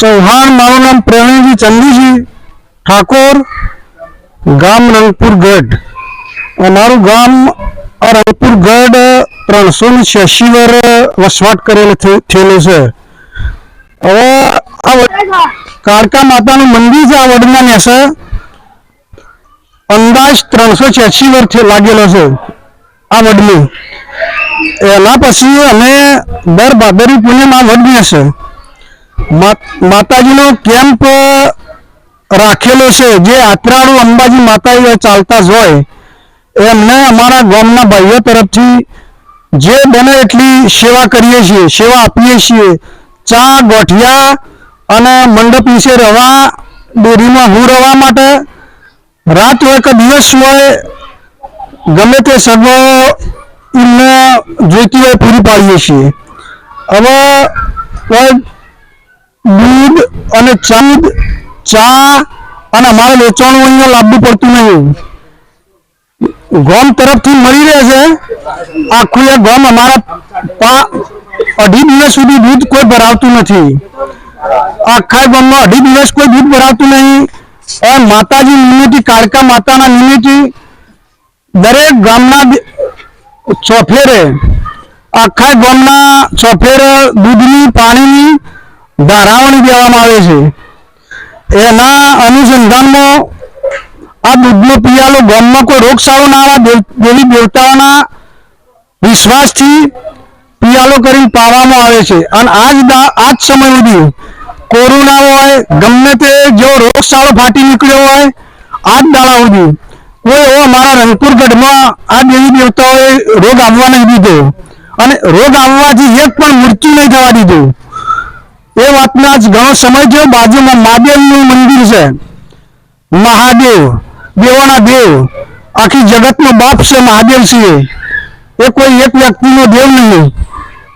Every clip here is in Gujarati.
ચૌહાણ, મારું નામ પ્રવીણજી ચંદુજી ઠાકોર, ગામ રંગપુર ગઢ. અમારું ગામ રંગપુર ગઢ ત્રણસો ને છ્યાસી વર વસવાટ કરેલ થયેલું છે. હવે આ કાળકા માતાનું મંદિર છે, આ વડના નેસે અંદાજ ત્રણસો છ્યાસી વર્ષ લાગેલો છે આ વડનું. એના પછી અમે દર ભાદરવી પૂનમ આ વડ મા- માતાજીનો કેમ્પ રાખેલો છે. જે આત્રાળુ અંબાજી માતા ચાલતા જ હોય. એમને અમારા ગામના ભાઈઓ તરફથી જે બને એટલી સેવા કરીએ છીએ, સેવા આપીએ છીએ. ચા, ગોઠિયા અને મંડપ વિશે રવા, ડેરીમાં હું રવા માટે રાત હોય કે દિવસ હોય, ગમે તે સગો એમને જોઈતી હોય પૂરી પાડીએ છીએ. હવે કોઈ દૂધ અને ચંદ, ચા અને અમારે વેચવાનું અહીંયા લાવવું પડતું નહીં. ગોમ તરફથી મળી રહે આખું એ ગોમ અમારા અઢી દિવસ સુધી દૂધ કોઈ ભરાવતું નથી. આખા ગામમાં અઢી દિવસ કોઈ દૂધ ભરાવતું નહીં. એ માતાજી નિમિત્તે, કાળકા માતાના નિમિત્તે દરેક ગામના ચોફેરે, આખા ગામના ચોફેરે દૂધની, પાણીની ધારાવણી કહેવામાં આવે છે. એના અનુસંધાનમાં આ દૂધનો પિયાલો ગામમાં કોઈ રોગચાળો ના આવે દેવ- દેવી દેવતાઓના વિશ્વાસથી પિયાલો કરીને પાવામાં આવે છે. અને આજ દા- આજ સમય સુધી કોરોના હોય, ગમે તે જેવો રોગચાળો ફાટી નીકળ્યો હોય, આજ દાડા સુધી કોઈ એવો અમારા રંગપુર આ દેવી દેવતાઓએ રોગ આવવા નહીં દીધો. અને રોગ આવવાથી એક પણ મૃત્યુ નહીં થવા દીધું. એ વાતના આજ ઘણો સમય થયો. બાજુમાં મહાદેવનું મંદિર છે. મહાદેવ, દેવોના દેવ, આખી જગતનો બાપ છે મહાદેવ છે. એ કોઈ એક વ્યક્તિનો દેવ નહીં.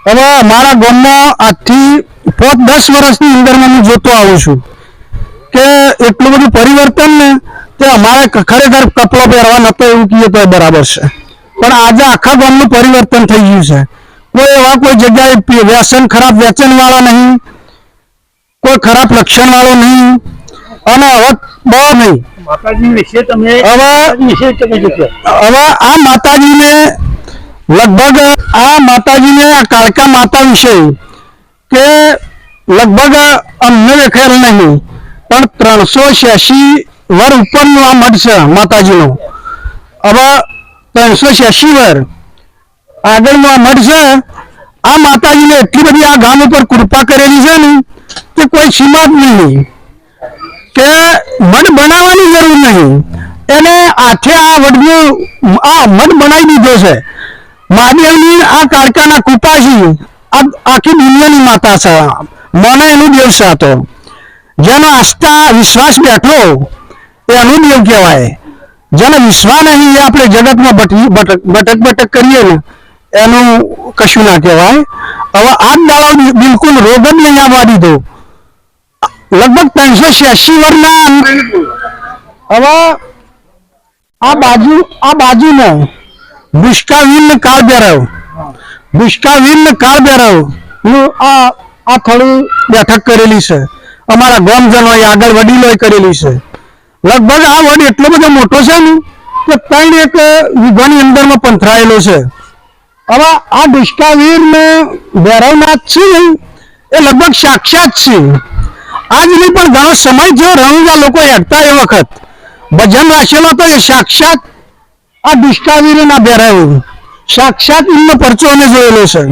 હવે મારા ગામમાં આજથી પોત દસ વર્ષની અંદરમાં હું જોતો આવું છું કે એટલું બધું પરિવર્તન ને તે અમારે ખરેખર કપડો પહેરવા નતો એવું કહીએ તો બરાબર છે. પણ આજે આખા ગામનું પરિવર્તન થઈ ગયું છે. કોઈ એવા કોઈ જગ્યાએ વ્યસન ખરાબ વેચન વાળા નહીં. કોઈ ખરાબ લક્ષણ વાળો નહીં અને હવે બહુ નહીં. હવે હવે આ માતાજીને લગભગ આ માતાજીને આ કાળકા માતા વિશે કે લગભગ અમને દેખાયેલ નહીં પણ ત્રણસો છ્યાસી વર ઉપરનું આ મઠ છે માતાજીનો. હવે ત્રણસો છ્યાસી વર આગળનું આ મઠ છે આ માતાજીને એટલી બધી આ ગામ ઉપર કૃપા કરેલી છે ને કે કોઈ સીમા જ નહીં. કે મન બનાવવાની જરૂર નહીં. એને આથે આ વડનું આ મન બનાવી દીધો છે. મહાદેવની આ કાળકાના કૃપાજી આખી દુનિયાની માતા છે. મને એનું દેવ છે આ તો. જેનો આસ્થા વિશ્વાસ બેઠો એ એનું દેવ કહેવાય. જેનો વિશ્વાસ નહીં એ આપણે જગતમાં ભટક ભટક કરીએ ને એનું કશું ના કહેવાય. હવે આ જ દાડો બિલકુલ રોગ જ નહીં આવવા દીધો લગભગ ત્રણસો છ્યાસી વર્ષના હવે આ બાજુ, આ બાજુનો દુષ્કાવીન ને કાળ બેરવ દુષ્કાવીન કાળ બેરવ આ આ થોડી બેઠક કરેલી છે. અમારા ગામજનો આગળ વડીલોએ કરેલી છે. લગભગ આ વડ એટલો બધો મોટો છે ને કે ત્રણ એક વિભાની અંદરમાં પંથરાયેલો છે. હવે આ દુષ્કાવીર ને ભૈરવનાથ સિંહ એ લગભગ સાક્ષાત છે. આજ નહીં, પણ ઘણો સમય થયો રણુજા લોકો હેઠતા એ વખત. ભજન રાખેલો તો એ સાક્ષાત આ દુષ્કાવીર ના બેરાયું સાક્ષાત એમનો પરચો અમે જોયેલો છે.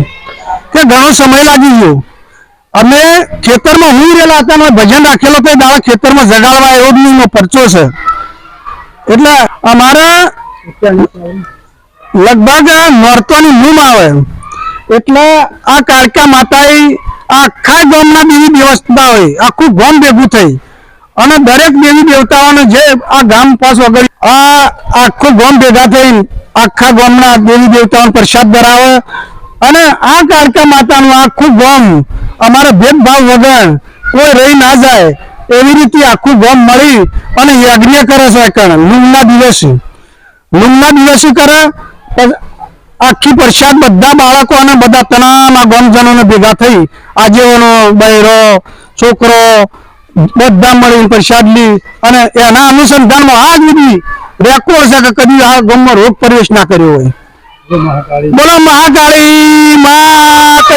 કે ઘણો સમય લાગી ગયો. અમે ખેતરમાં હું રહેલા હતા, અમે ભજન રાખેલો તો એ ખેતરમાં જગાડવા એવો જ પરચો છે. એટલે અમારે લગભગ નોરતોની મૂમ આવે. એટલે આ કાળકા માતાએ આખા ગામના દેવી દેવતા હોય, આખું ગામ ભેગું થઈ. અને દરેક દેવી દેવતાઓને જે આ ગામ પાસ વગર આ આખું ગામ ભેગા થઈ આખા ગામના દેવી દેવતાઓને પ્રસાદ ધરાવે. અને આ કાળકા માતાનું આખું ગામ અમારા ભેદભાવ વગર કોઈ રહી ના જાય, એવી રીતે આખું ગામ મળી અને યજ્ઞ કરે છે કણ લૂમના દિવસે. લૂમના દિવસે કરે આખી પરસાદ બધા બાળકો અને બધા તમામ આ ગામજનોને ભેગા થઈ આગેવાનો બૈરો છોકરો, બધા મળીને પ્રસાદ લી અને એના અનુસંધાનમાં આજ સુધી રેકોર્ડ છે કે કદી આ ગામમાં રોગ પ્રવેશ ના કર્યો હોય. બોલો મહાકાળી માત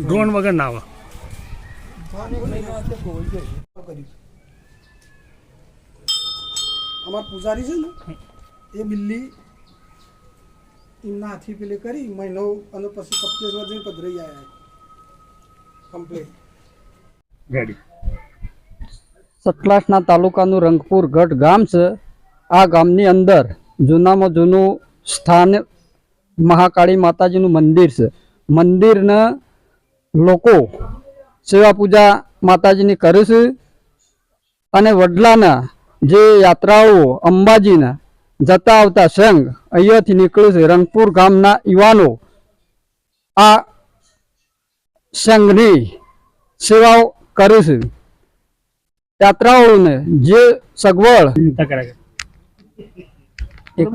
ડ્રોન વગર ના આવે. અમાર પૂજારી છે ને એ બિલ્લી એમના હાથી પેલી કરી મહિનો અને પછી કપચેશ્વર જઈને પધરાઈ આવ્યા કમ્પ્લીટ રેડી સતલાસના તાલુકાનું રંગપુર ગઢ ગામ છે. આ ગામની અંદર જૂનામાં જૂનું સ્થાન મહાકાળી માતાજીનું મંદિર છે. મંદિરને લોકો સેવા પૂજા માતાજીની કરે છે. અને વડલાના જે યાત્રાળુઓ અંબાજીના જતા આવતા સંઘ અહીંયાથી નીકળે છે. રંગપુર ગામના યુવાનો આ સંઘની સેવાઓ કરે છે. યાત્રાળુઓને જે સગવડ